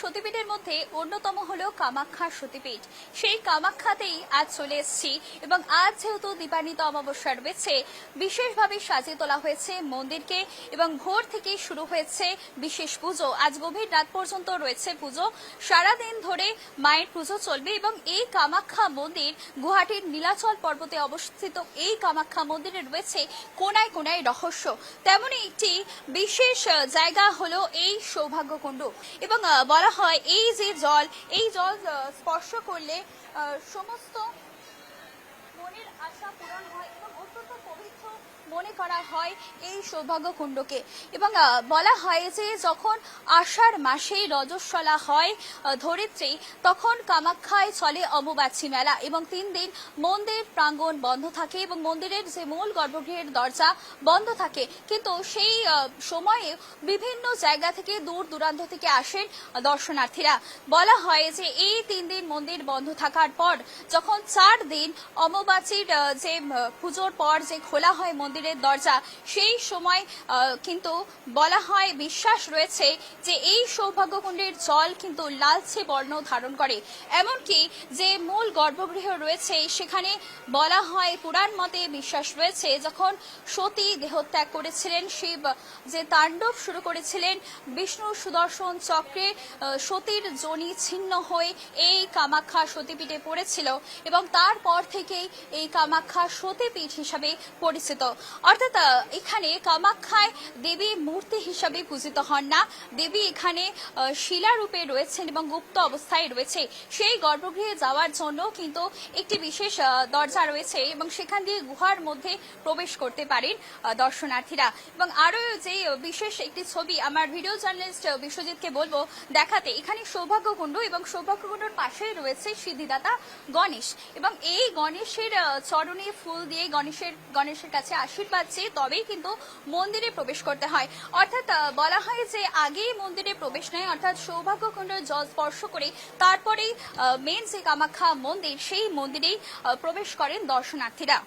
সতীপীঠের মধ্যে অন্যতম হলো কামাখ্যা সতীপীঠ সেই কামাখ্যাতেই আজ চলে এসেছি এবং আজ যেহেতু দীপান্বিত অমাবস্যা রয়েছে, বিশেষভাবে সাজিয়ে তোলা হয়েছে মন্দিরকে এবং ভোর থেকেই শুরু হয়েছে বিশেষ পুজো। আজ গভীর রাত পর্যন্ত রয়েছে পুজো। সারাদিন ধরে মায়ের পুজো চলবে এবং এই কামাখ্যা মন্দির গুয়াহাটির নীলাচল পর্বতে অবস্থিত এই কামাখ্যা মন্দিরে রয়েছে কোনায় কোনায় রহস্য। তেমনই একটি বিশেষ জায়গা হলো এই সৌভাগ্যকুণ্ড। এবং বলা হয়, এই যে জল, এই জল স্পর্শ করলে সমস্ত মনের আশা পূরণ হয় এবং অত্যন্ত মনে করা হয় এই সৌভাগ্য কুণ্ডকে এবং বলা হয় যে যখন আষাঢ় মাসে রজস্বলা হয় ধরিত্রী, তখন কামাখ্যায় চলে অম্বুবাচী মেলা এবং তিন দিন মন্দির প্রাঙ্গণ বন্ধ থাকে এবং মন্দিরের যে মূল গর্ভগৃহের দরজা বন্ধ থাকে। কিন্তু সেই সময়ে বিভিন্ন জায়গা থেকে দূর দূরান্ত থেকে আসেন দর্শনার্থীরা। বলা হয় যে এই তিন দিন মন্দির বন্ধ থাকার পর যখন চার দিন অম্বুবাচীর যে পুজোর পর যে খোলা হয় মন্দিরের দরজা। সেই সময় কিন্তু বলা হয়, বিশ্বাস রয়েছে যে এই সৌভাগ্যকুণ্ডের জল কিন্তু লালচে বর্ণ ধারণ করে। এমনকি যে মূল গর্ভগৃহ রয়েছে, সেখানে বলা হয়, পুরাণ মতে বিশ্বাস রয়েছে, যখন সতী দেহত্যাগ করেছিলেন, শিব যে তাণ্ডব শুরু করেছিলেন, বিষ্ণু সুদর্শন চক্রে সতীর জনি ছিন্ন হয়ে এই কামাখ্যা সতীপীঠে পড়েছিল এবং তারপর থেকেই এই কামাখ্যা সতীপীঠ হিসাবে পরিচিত। অর্থাৎ এখানে কামাখ্যায় দেবী মূর্তি হিসাবে পূজিত হন না। দেবী এখানে শিলারূপে রয়েছেন এবং গুপ্ত অবস্থায় রয়েছে। সেই গর্ভগৃহে যাওয়ার জন্য কিন্তু একটি বিশেষ দরজা রয়েছে এবং সেখান দিয়ে গুহার মধ্যে প্রবেশ করতে পারেন দর্শনার্থীরা। এবং আরও যে বিশেষ একটি ছবি আমার ভিডিও জার্নালিস্ট বিশ্বজিৎকে বলব দেখাতে, এখানে সৌভাগ্যকুণ্ড এবং সৌভাগ্যকুণ্ডর পাশে রয়েছে সিদ্ধিদাতা গণেশ। এবং এই গণেশের চরণে ফুল দিয়ে গণেশের গণেশের কাছে আশীর্বাদ চেয়ে তবেই কিন্তু মন্দিরে প্রবেশ করতে হয়। অর্থাৎ বলা হয় যে আগেই মন্দিরে প্রবেশ নেয়, অর্থাৎ সৌভাগ্যকুণ্ডের জল স্পর্শ করে তারপরেই মেন যে কামাখ্যা মন্দির, সেই মন্দিরেই প্রবেশ করেন দর্শনার্থীরা।